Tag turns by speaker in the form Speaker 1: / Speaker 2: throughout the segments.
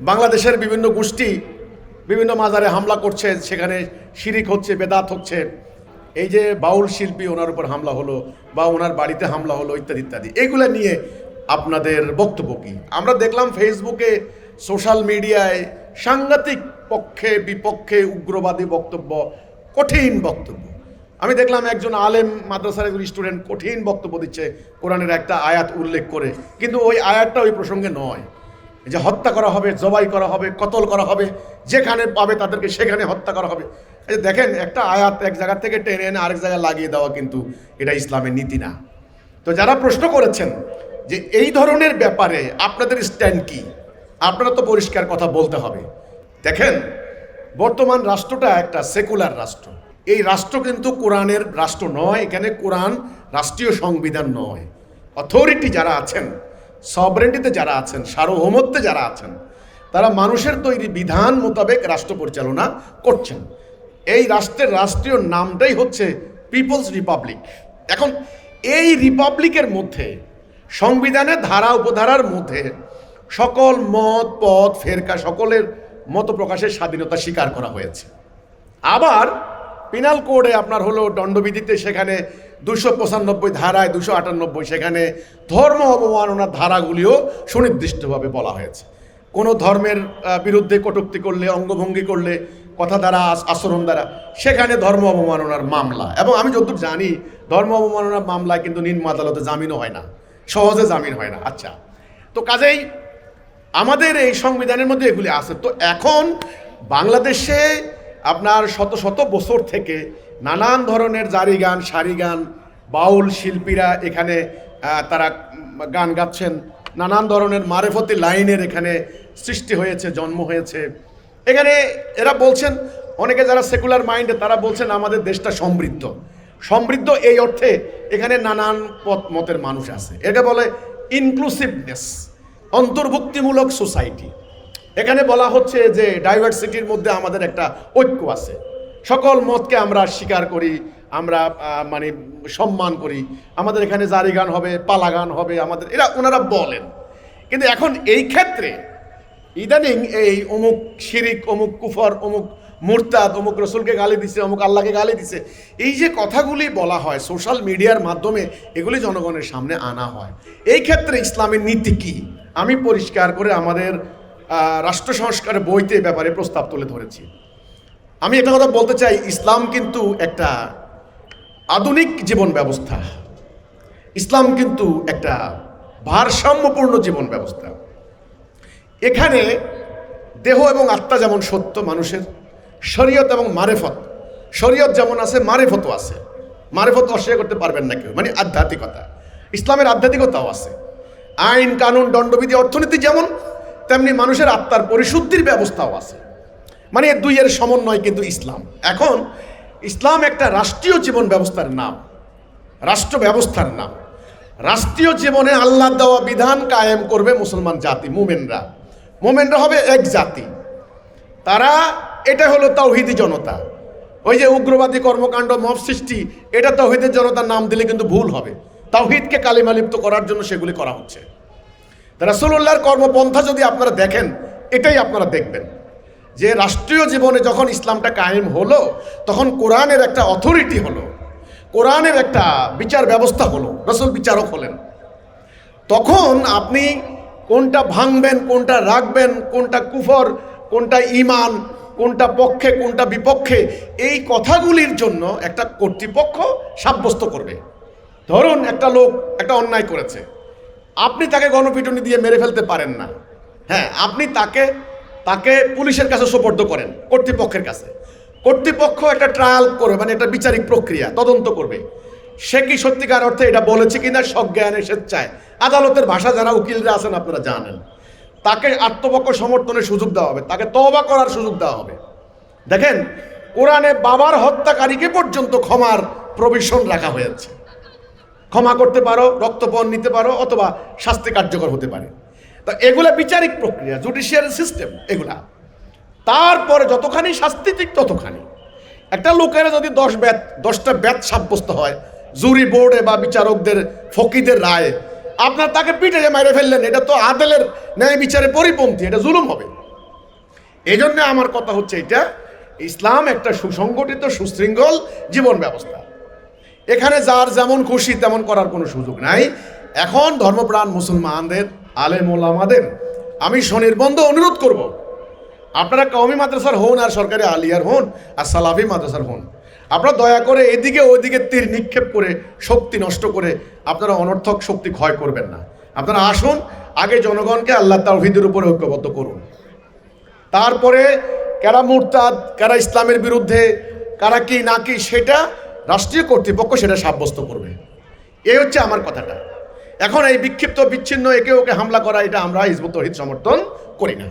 Speaker 1: বাংলাদেশের বিভিন্ন গোষ্ঠী বিভিন্ন মাজারে হামলা করছে, সেখানে শিরিক হচ্ছে, বেদাত হচ্ছে। এই যে বাউল শিল্পী, ওনার উপর হামলা হলো বা ওনার বাড়িতে হামলা হলো, ইত্যাদি ইত্যাদি। এগুলো নিয়ে আপনাদের বক্তব্য কি? আমরা দেখলাম ফেসবুকে, সোশ্যাল মিডিয়ায় সাংঘাতিক পক্ষে, বিপক্ষে উগ্রবাদী বক্তব্য, কঠিন বক্তব্য। আমি দেখলাম একজন আলেম মাদ্রাসার একজন স্টুডেন্ট কঠিন বক্তব্য দিচ্ছে, কোরআনের একটা আয়াত উল্লেখ করে। কিন্তু ওই আয়াতটা ওই প্রসঙ্গে নয়। যে হত্যা করা হবে, জবাই করা হবে, কতল করা হবে, যেখানে পাবে তাদেরকে সেখানে হত্যা করা হবে। এই দেখেন, একটা আয়াত এক জায়গা থেকে টেনে এনে আরেক জায়গায় লাগিয়ে দেওয়া কিন্তু এটা ইসলামের নীতি না। তো যারা প্রশ্ন করেছেন যে এই ধরনের ব্যাপারে আপনাদের স্ট্যান্ড কি, আপনারা তো পরিষ্কার কথা বলতে হবে। দেখেন, বর্তমান রাষ্ট্রটা একটা সেকুলার রাষ্ট্র। এই রাষ্ট্র কিন্তু কোরআনের রাষ্ট্র নয়, এখানে কোরআন রাষ্ট্রীয় সংবিধান নয়। অথরিটি যারা আছেন সবরেন্টিতে যারা আছেন, সার্বভৌমত্বে যারা আছেন, তারা মানুষের তৈরি বিধান মোতাবেক রাষ্ট্র পরিচালনা করছেন। এই রাষ্ট্রের রাষ্ট্রীয় নামটাই হচ্ছে পিপলস রিপাবলিক এখন, এই রিপাবলিকের মধ্যে সংবিধানের ধারা উপধারার মধ্যে সকল মত, পথ, ফেরকা সকলের মত প্রকাশের স্বাধীনতা স্বীকার করা হয়েছে। আবার, পিনাল কোডে আপনার হলো দণ্ডবিধিতে সেখানে দুশো পঁচানব্বই ধারায় দুশো আটানব্বই, সেখানে ধর্ম অবমাননার ধারাগুলিও সুনির্দিষ্টভাবে বলা হয়েছে। কোনো ধর্মের বিরুদ্ধে কটুক্তি করলে, অঙ্গভঙ্গি করলে, কথা দ্বারা আচ- আচরণ দ্বারা, সেখানে ধর্ম অবমাননার মামলা। এবং আমি যতদূর জানি, ধর্ম অবমাননার মামলায় কিন্তু নিম্ন আদালতে জামিনও হয় না। সহজে জামিন হয় না। আচ্ছা তো কাজেই আমাদের এই সংবিধানের মধ্যে এগুলি আছে। তো এখন বাংলাদেশে আপনার শত শত বছর থেকে নানান ধরনের জারি গান, সারি গান, বাউল শিল্পীরা এখানে তারা গান গাচ্ছেন। নানান ধরনের মারেফতি লাইনের এখানে সৃষ্টি হয়েছে, জন্ম হয়েছে। এখানে এরা বলছেন, অনেকে যারা সেকুলার মাইন্ডে, তারা বলছেন আমাদের দেশটা সমৃদ্ধ। সমৃদ্ধ এই অর্থে এখানে নানান পথ মতের মানুষ আছে। এটা বলে ইনক্লুসিভনেস অন্তর্ভুক্তিমূলক সোসাইটি এখানে বলা হচ্ছে যে ডাইভার্সিটির মধ্যে আমাদের একটা ঐক্য আছে। সকল মতকে আমরা স্বীকার করি, আমরা মানে সম্মান করি। আমাদের এখানে জারি গান হবে, পালা গান হবে, আমাদের, এরা, ওনারা বলেন। কিন্তু এখন এই ক্ষেত্রে ইদানিং এই অমুক শিরিক, অমুক কুফর, অমুক মুরতাদ, অমুক রসুলকে গালি দিছে, অমুক আল্লাহকে গালি দিছে, এই যে কথাগুলি বলা হয় সোশ্যাল মিডিয়ার মাধ্যমে, এগুলি জনগণের সামনে আনা হয়। এই ক্ষেত্রে ইসলামের নীতি কি? আমি পরিষ্কার করে আমাদের রাষ্ট্র সংস্কারের বইতে ব্যাপারে প্রস্তাব তুলে ধরেছি। আমি একটা কথা বলতে চাই, ইসলাম কিন্তু একটা আধুনিক জীবন ব্যবস্থা। ইসলাম কিন্তু একটা ভারসাম্যপূর্ণ জীবন ব্যবস্থা। এখানে দেহ এবং আত্মা যেমন সত্য মানুষের, শরীয়ত এবং মারেফত, শরীয়ত যেমন আছে, মারেফতও আছে। মারেফত অস্বীকার করতে পারবেন না কেউ মানে আধ্যাত্মিকতা। ইসলামের আধ্যাত্মিকতাও আছে। আইন, কানুন, দণ্ডবিধি, অর্থনীতি যেমন, তেমনি মানুষের আত্মার পরিশুদ্ধির ব্যবস্থাও আছে। মানে দুইয়ের সমন্বয় কিন্তু ইসলাম। এখন ইসলাম একটা রাষ্ট্রীয় জীবন ব্যবস্থার নাম, রাষ্ট্র ব্যবস্থার নাম। রাষ্ট্রীয় জীবনে আল্লাহ দেওয়া বিধান কায়েম করবে মুসলমান জাতি, মোমেনরা। মোমেনরা হবে এক জাতি। তারা, এটা হলো তাওহিদি জনতা। ওই যে উগ্রবাদী কর্মকাণ্ড, মব সৃষ্টি, এটা তাওহিদের জনতার নাম দিলে কিন্তু ভুল হবে। তাওহিদকে কালিমালিপ্ত করার জন্য সেগুলি করা হচ্ছে। রাসূলুল্লাহর কর্মপন্থা যদি আপনারা দেখেন, এটাই আপনারা দেখবেন। যে রাষ্ট্রীয় জীবনে যখন ইসলামটা কায়েম হলো, তখন কোরআনের একটা অথরিটি হলো। কোরআনের একটা বিচার ব্যবস্থা হলো। রসুল বিচারক হলেন। তখন আপনি কোনটা ভাঙবেন, কোনটা রাখবেন, কোনটা কুফর, কোনটা ইমান কোনটা পক্ষে, কোনটা বিপক্ষে, এই কথাগুলির জন্য একটা কর্তৃপক্ষ সাব্যস্ত করবে। ধরুন একটা লোক একটা অন্যায় করেছে। আপনি তাকে গণপিটুনি দিয়ে মেরে ফেলতে পারেন না। হ্যাঁ আপনি তাকে তাকে পুলিশের কাছে সোপর্দ করেন, কর্তৃপক্ষের কাছে। কর্তৃপক্ষ একটা ট্রায়াল করবে মানে একটা বিচারিক প্রক্রিয়া, তদন্ত করবে। সে কি সত্যিকার অর্থে এটা বলেছে কিনা সজ্ঞানে স্বেচ্ছায়? আদালতের ভাষা যারা উকিলরা আছেন আপনারা জানেন। তাকে আত্মপক্ষ সমর্থনের সুযোগ দেওয়া হবে, তাকে তওবা করার সুযোগ দেওয়া হবে। দেখেন, কোরআনে বাবার হত্যাকারীকে পর্যন্ত ক্ষমার প্রভিশন রাখা হয়েছে। ক্ষমা করতে পারো, রক্তপণ নিতে পারো, অথবা শাস্তি কার্যকর হতে পারে। তো এগুলা বিচারিক প্রক্রিয়া জুডিশিয়ারি সিস্টেম এগুলা। তারপরে যতখানি শাস্তি ঠিক ততখানি। একটা লোকের যদি দশ ব্যাত দশটা ব্যাত সাব্যস্ত হয়, জুরি বোর্ডে বা বিচারকদের ফকিদের রায়ে, আপনার তাকে পিঠে যে মেরে ফেললেন, এটা তো আদেলের ন্যায় বিচারে পরিপন্থী, এটা জুলুম হবে। এই জন্য আমার কথা হচ্ছে এটা ইসলাম একটা সুসংগঠিত, সুশৃঙ্খল জীবন ব্যবস্থা। এখানে যার যেমন খুশি তেমন করার কোনো সুযোগ নাই। এখন ধর্মপ্রাণ মুসলমানদের আলেম ওলামাদের আমি স্বনির্বন্ধ অনুরোধ করব। আপনারা কওমি মাদ্রাসার হন আর সরকারি আলিয়ার হন আর সালাফি মাদ্রাসার হন। আপনারা দয়া করে এদিকে ওইদিকে তীর নিক্ষেপ করে শক্তি নষ্ট করে আপনারা অনর্থক শক্তি ক্ষয় করবেন না। আপনারা আসুন, আগে জনগণকে আল্লাহ তাওহিদের উপরে ঐক্যবদ্ধ করুন। তারপরে কারা মুরতাদ, কারা ইসলামের বিরুদ্ধে, কারা কি না কি সেটা রাষ্ট্রীয় কর্তৃপক্ষ সেটা সাব্যস্ত করবে। এই হচ্ছে আমার কথাটা। এখন এই বিক্ষিপ্ত বিচ্ছিন্ন একে ওকে হামলা করা, এটা আমরা হিজবুত তহিদ সমর্থন করি না।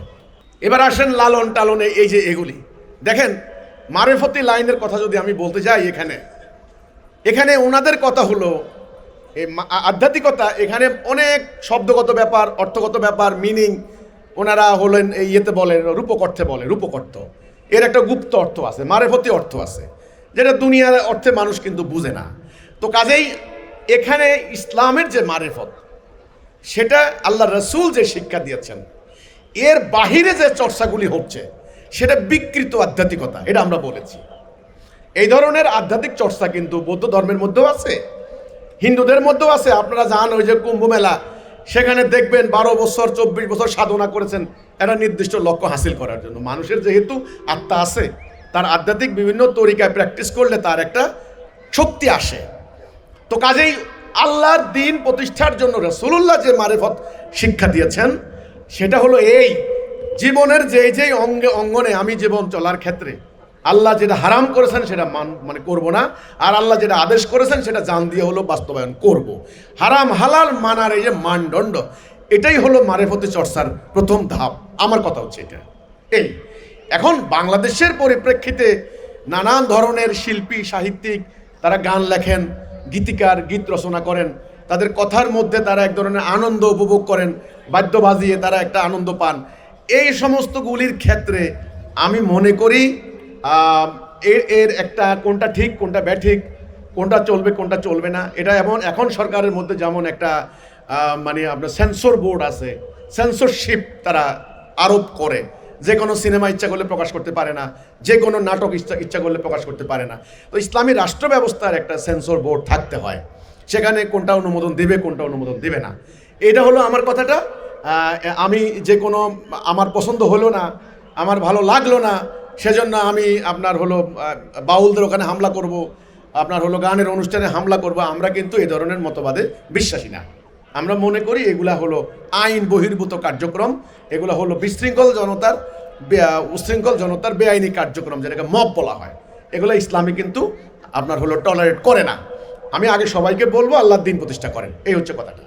Speaker 1: এবার আসেন লালন টালনে এই যে এগুলি। দেখেন, মারেফতি লাইনের কথা যদি আমি বলতে যাই এখানে এখানে ওনাদের কথা হলো এই আধ্যাত্মিকতা, এখানে অনেক শব্দগত ব্যাপার, অর্থগত ব্যাপার মিনিং ওনারা হলেন এই ইয়েতে বলেন রূপক অর্থে বলে রূপক অর্থ এর একটা গুপ্ত অর্থ আছে, মারেফতি অর্থ আছে, যেটা দুনিয়ার অর্থে মানুষ কিন্তু বুঝে না। তো কাজেই এখানে ইসলামের যে মারেফত, সেটা আল্লাহ রসুল যে শিক্ষা দিয়েছেন, এর বাহিরে যে চর্চাগুলি হচ্ছে, সেটা বিকৃত আধ্যাত্মিকতা, এটা আমরা বলেছি। এই ধরনের আধ্যাত্মিক চর্চা কিন্তু বৌদ্ধ ধর্মের মধ্যেও আছে, হিন্দুদের মধ্যেও আছে। আপনারা জান, ওই যে কুম্ভ মেলা, সেখানে দেখবেন বারো বছর, চব্বিশ বছর সাধনা করেছেন একটা নির্দিষ্ট লক্ষ্য হাসিল করার জন্য। মানুষের যেহেতু আত্মা আছে, তার আধ্যাত্মিক বিভিন্ন তরিকায় প্র্যাকটিস করলে তার একটা শক্তি আসে। তো কাজেই আল্লাহর দিন প্রতিষ্ঠার জন্য রসুল্লাহ যে মারেফত শিক্ষা দিয়েছেন, সেটা হলো এই, জীবনের যে যেই অঙ্গে অঙ্গনে আমি জীবন চলার ক্ষেত্রে, আল্লাহ যেটা হারাম করেছেন সেটা মান মানে করব না, আর আল্লাহ যেটা আদেশ করেছেন সেটা জান দিয়ে হলো বাস্তবায়ন করব। হারাম হালাল মানার এই যে মানদণ্ড, এটাই হলো মারেফতি চর্চার প্রথম ধাপ আমার কথা হচ্ছে এটা এই, এখন বাংলাদেশের পরিপ্রেক্ষিতে নানান ধরনের শিল্পী, সাহিত্যিক, তারা গান লেখেন গীতিকার, গীত রচনা করেন। তাদের কথার মধ্যে তারা এক ধরনের আনন্দ উপভোগ করেন, বাদ্য বাজিয়ে তারা একটা আনন্দ পান। এই সমস্তগুলির ক্ষেত্রে আমি মনে করি এর এর একটা কোনটা ঠিক, কোনটা ব্যাঠিক, কোনটা চলবে কোনটা চলবে না, এটা এমন এখন সরকারের মধ্যে যেমন একটা মানে আপনার সেন্সর বোর্ড আছে সেন্সরশিপ তারা আরোপ করে। যে কোনো সিনেমা ইচ্ছা করলে প্রকাশ করতে পারে না, যে কোনো নাটক ইচ্ছা ইচ্ছা করলে প্রকাশ করতে পারে না। তো ইসলামী রাষ্ট্র ব্যবস্থার একটা সেন্সর বোর্ড থাকতে হয়। সেখানে কোনটা অনুমোদন দেবে, কোনটা অনুমোদন দেবে না। এটা হলো আমার কথাটা। আমি যে কোনো, আমার পছন্দ হলো না, আমার ভালো লাগল না, সেজন্য আমি আপনার হলো বাউলদের ওখানে হামলা করব, আপনার হলো গানের অনুষ্ঠানে হামলা করব, আমরা কিন্তু এই ধরনের মতবাদে বিশ্বাসী না। আমরা মনে করি এগুলা হলো আইন বহির্ভূত কার্যক্রম, এগুলো হলো বিশৃঙ্খল জনতার উশৃঙ্খল জনতার বেআইনি কার্যক্রম, যেটাকে মব বলা হয়। এগুলো ইসলামী কিন্তু আপনার হলো টলারেট করে না। আমি আগে সবাইকে বলব, আল্লাহ দিন প্রতিষ্ঠা করেন। এই হচ্ছে কথাটা।